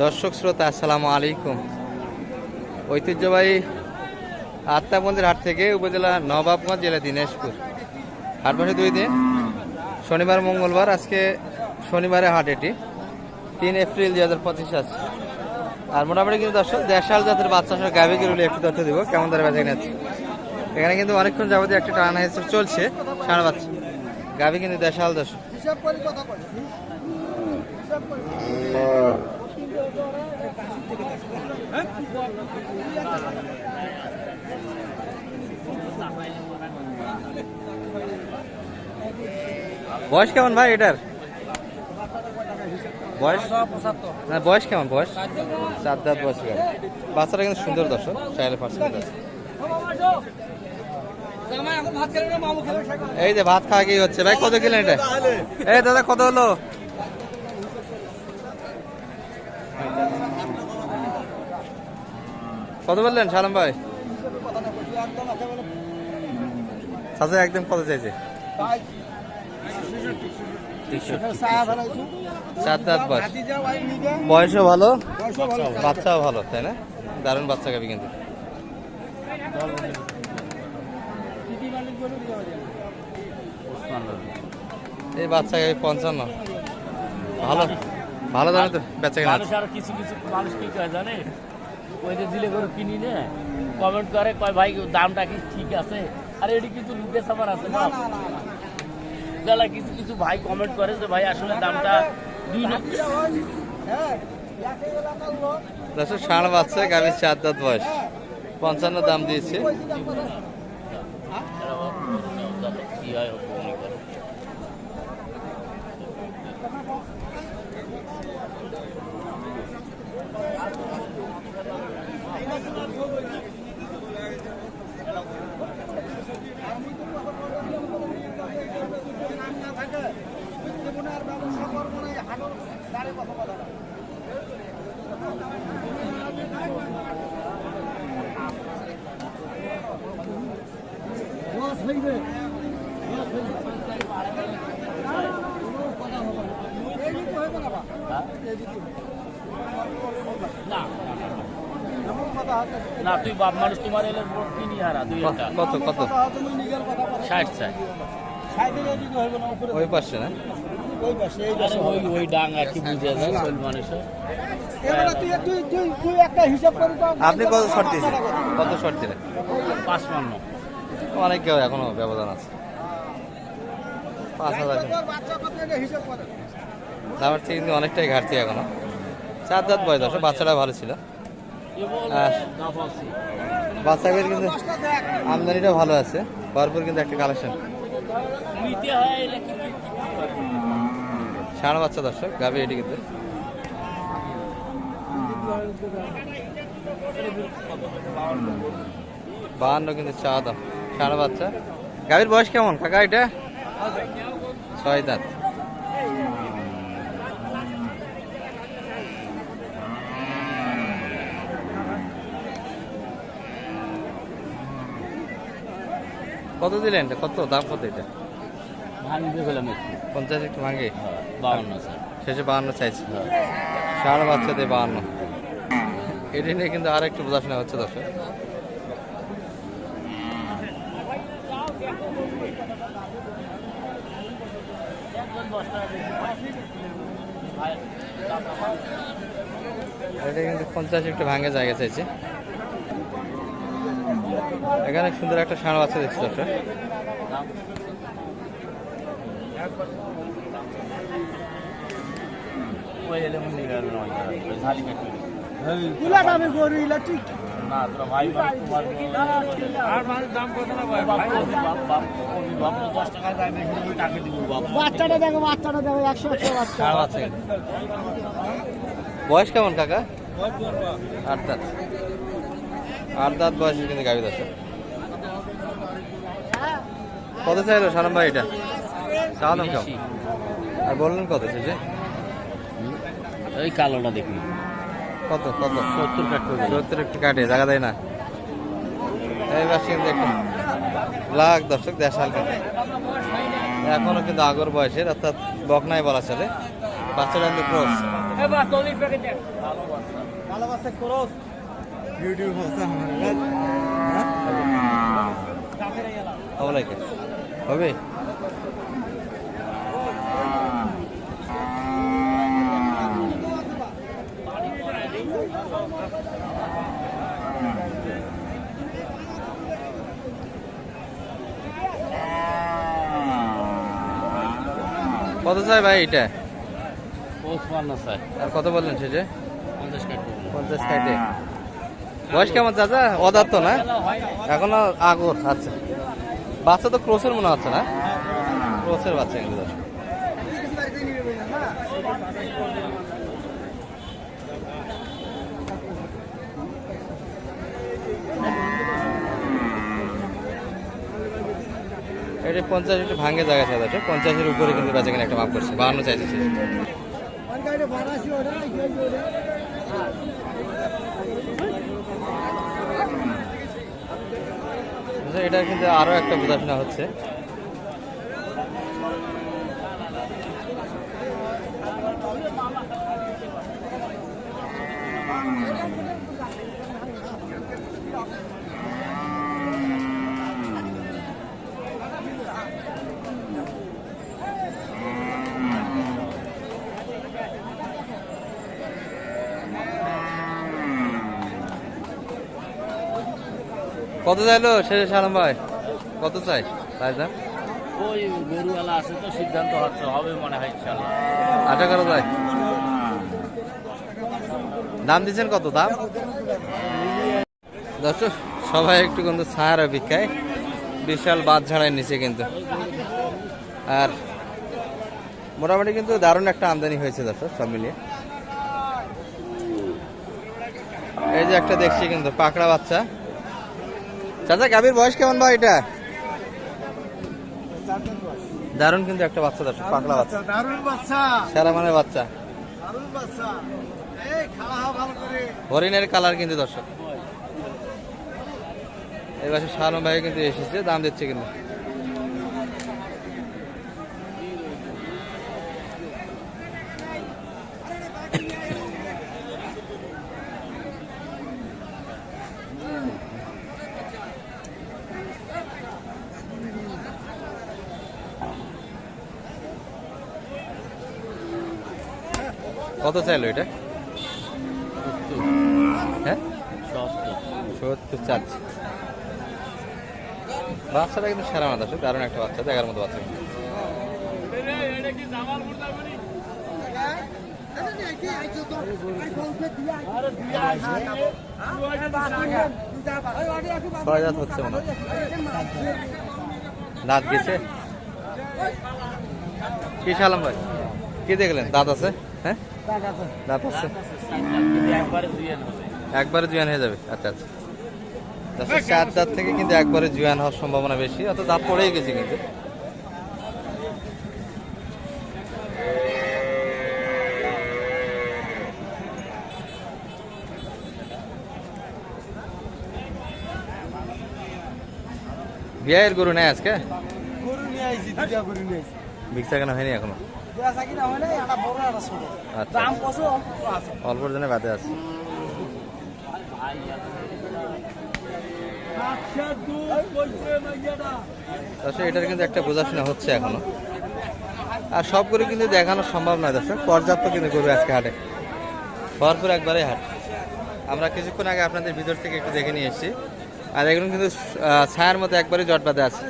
দর্শক শ্রোতা আসসালামু আলাইকুম। ঐতিহ্যবাহী আত্মাবন্দির হাট থেকে উপজেলা নবাবগঞ্জ জেলা দিনাজপুর। হাট বসে দুই দিন। শনিবার মঙ্গলবার আজকে শনিবারে হাট এটি। তিন এপ্রিল দুই হাজার পঁচিশ আছে আর মোটামুটি কিন্তু দর্শক দেড়শাল জাতের বাচ্চা সহ গাভি গরুলে একটু তথ্য দিব কেমন ধরে বেঁচে কিনেছে এখানে কিন্তু অনেকক্ষণ যাবতীয় একটা টানা হিসেবে চলছে সারা বাচ্চা। গাভি কিন্তু দেড়শাল দর্শক। বয়স কেমন ভাই এটার? বয়স? না বয়স কেমন বয়স? চার দাঁত বয়স কেমন? বাচ্চাটা কিন্তু সুন্দর দর্শক চাইলে পার্সেন্ট এই যে ভাত খাওয়া কি হচ্ছে? ভাই কত কিলো এটা? এই দাদা কত হলো? কত বললেন, সালাম ভাই? চাচা একদম কত চাইছে? চার বয়স। বয়সও ভালো? বাচ্চাও ভালো, তাই না? দারুণ বাচ্চা গাবি কিন্তু। এই বাচ্চা গাবি পঞ্চান্ন। ভালো ভালো দামে তো বেচা কেনা কিছু কিছু মানুষ কি জানে? ওই যে দিলে গরু কিনি নে কমেন্ট করে কয় ভাই দামটা কি ঠিক আছে? আর এটি কিন্তু লুটে সাবার আছে না? বেলা কিছু কিছু ভাই কমেন্ট করে যে ভাই আসলে দামটা দুই লক্ষ দশ ষাঁড় বাচ্চা গাবি চার দাঁত বয়স। পঞ্চান্ন দাম দিয়েছে। কি হয় না না তুই বাপ মানুষ তোমার এলে ভোট কিনি হারা? দুই একটা। কত কত? ষাট না উপরে ওই পাশে না? ওই পাশে এই আরে পাশে ওই ওই ডাং আর কি বুঝে যায় মানুষের। এবারে তুই তুই তুই তুই একটা হিসাব করে তো আপনি কত শর্ট দিয়েছেন? কত? শর্ট দিলেন? পাঁচ মান্ন অনেক কেউ এখনও ব্যবধান আছে। পাঁচ হাজার। দামের থেকে কিন্তু অনেকটাই ঘাটতি এখনও। চার দাঁত বয়স দশ বাচ্চাটা ভালো ছিল। আর বাচ্চাদের কিন্তু আমদানিটা ভালো আছে। ভরপুর কিন্তু একটা কালেকশন হয় ষাঁড় বাচ্চা দর্শক গাবি এটি কিন্তু। বাহান্ন কিন্তু চা দাম ষাঁড় বাচ্চা। গাভীর বয়স কেমন? কাকা, এটা? ছয় দাঁত। কত দিলেন কত? দাম কত এটা? ভাঙবে ফেলাম একটু পঞ্চাশ একটু ভাঙে? বাউন্ন স্যার। শেষে বাহান্ন চাইছে। ষাঁড় বাচ্চাদের বাহান্ন এটি নিয়ে কিন্তু আর একটু বোঝাশোনা হচ্ছে দর্শক। এটা কিন্তু পঞ্চাশ একটু ভাঙে জায়গা চাইছে। এখানে সুন্দর একটা ষাঁড় বাচ্চা দেখছি দর্শক। গরু না ভাই আর মানুষ দাম কত না ভাই বাপ তুমি টাকা দিব বাচ্চাটা দেখো বাচ্চাটা দেখো বাচ্চা। বাচ্চা বয়স কেমন, কাকা? আট দাঁত আট দাঁত বয়সে কিন্তু গাভী দর্শক কত চাইলো সালাম ভাই এটা? চালাম কেমন আর বললেন কত শেষে? ওই কালোটা দেখি কত কত? সত্তর কাট করে সত্তর একটু কাটে জায়গা দেয় না। এই পাশে কিন্তু একটু লাখ দর্শক দেড় কিন্তু এখনও কিন্তু আগর বয়সের অর্থাৎ বকনাই বলা চলে। বাচ্চাটা কিন্তু ক্রস। এবার চল্লিশ প্যাকেট দেন ভালো বাচ্চা ভালোবাসা করো ইউটিউব হবে? কত চাই ভাই এটা? আর কত বললেন সে যে পঞ্চাশ কাটে। বয়স কেমন চাচা? অদার তো না? এখনও আগর আচ্ছা। বাচ্চা তো ক্রোসের মনে হচ্ছে না? ক্রোসের বাচ্চা কিন্তু এটা পঞ্চাশ একটু ভাঙে জায়গা আছে এটা পঞ্চাশের উপরে কিন্তু বেচা কিনা একটা মাপ করছে, বাহান্ন চাইছে এটা কিন্তু আরও একটা বোঝাশোনা হচ্ছে। কত চাইলো শেষে সালাম ভাই? কত চাই তাই দাম ওই গরুওয়ালা আছে তো সিদ্ধান্ত হচ্ছে হবে মনে হয় ইনশাল্লাহ। আশা করা যায় দাম দিচ্ছেন কত দাম? দর্শক সবাই একটু কিন্তু ছায়ার অপেক্ষায়। বিশাল বাদ ঝাড়াই নিচে কিন্তু। আর মোটামুটি কিন্তু দারুণ একটা আমদানি হয়েছে দর্শক সব মিলিয়ে। এই যে একটা দেখছি কিন্তু পাকড়া বাচ্চা। চাচা গাভীর বয়স কেমন ভাই এটা? দারুণ কিন্তু একটা বাচ্চা দর্শক পাকলা বাচ্চা দারুণ বাচ্চা। সারা মানে বাচ্চা। দারুণ বাচ্চা। এই খাওয়া ভালো করে। হরিণের কালার কিন্তু দর্শক। এবার শালম ভাই কিন্তু এসেছে দাম দিচ্ছে কিন্তু। কত চাইলো এটা? হ্যাঁ? সত্তর বাচ্চাটা কিন্তু সেরা মাথা দারুণ একটা বাচ্চা, দেখার মতো বাচ্চা। ছয় দাঁত হচ্ছে মনে দাঁত গেছে? কি সালাম ভাই? কি দেখলেন? দাঁত আছে? হ্যাঁ? দাঁত আছে। একবারে জুয়ান হয়ে যাবে। আচ্ছা আচ্ছা। দশটা চার দাঁত থেকে কিন্তু একবারে জুয়ান হওয়ার সম্ভাবনা বেশি অত দাঁত পড়েই গেছে কিন্তু। বিয়ের গরু নেই আজকে? গরু নিয়ে আইছি দুটা গরু নিয়ে আইছি। বিক্সা কেন হয়নি এখনও? আচ্ছা। অল্প অল্পর বাদে আছে। আচ্ছা এটার কিন্তু একটা বোঝাশোনা হচ্ছে এখনও। আর সব গরু কিন্তু দেখানো সম্ভব নয় দর্শক, পর্যাপ্ত কিন্তু গরু আজকে হাটে। ভরপুর একবারে হাট। আমরা কিছুক্ষণ আগে আপনাদের ভিতর থেকে একটু দেখে নিয়ে এসেছি। আর এগুলো কিন্তু ছায়ার মতো একবারে জট বাঁধে আছে।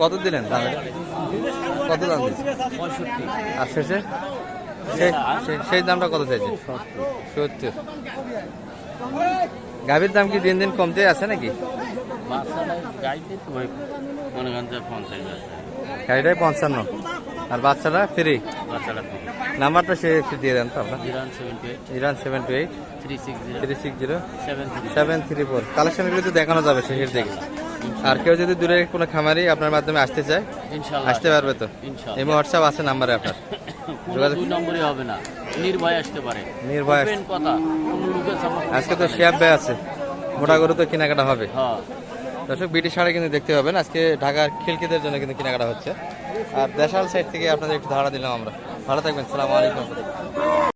কত দিলেন দাম কত দাম আর শেষে? সেই- দামটা কত চাইছে? সত্তর। গাভীর দাম কি দিন দিন কমতে আছে নাকি? গাড়িটাই পঞ্চান্ন। আর বাচ্চাটা ফ্রি নাম্বারটা সে একটু দিয়ে দেন তো আপনার। Iran seven two eight three six zero three six zero seven three seven three four কালেকশনগুলো তো দেখানো যাবে শেষের দিকে। আর কেউ যদি দূরে কোনো খামারি আপনার মাধ্যমে আসতে চায় আসতে পারবে তো? এমনি হোয়াটসঅ্যাপ আছে নাম্বারে আপনার। যোগাযোগ- দুই হবে না। নির্ভয় আসতে পারে। নির্ভয় কথা। কোনো লোকের সামনে আজকে তো শেয়ার ব্যয় আছে। মোটা গরু তো কেনাকাটা হবে। হ্যাঁ। দর্শক বিটি শাড়ি কিন্তু দেখতে পাবেন। আজকে ঢাকার খিলকিদের জন্য কিন্তু কেনাকাটা হচ্ছে। আর দেশাল সাইড থেকে আপনাদের একটু ধারণা দিলাম আমরা। ভালো থাকবেন। সালাম আলাইকুম।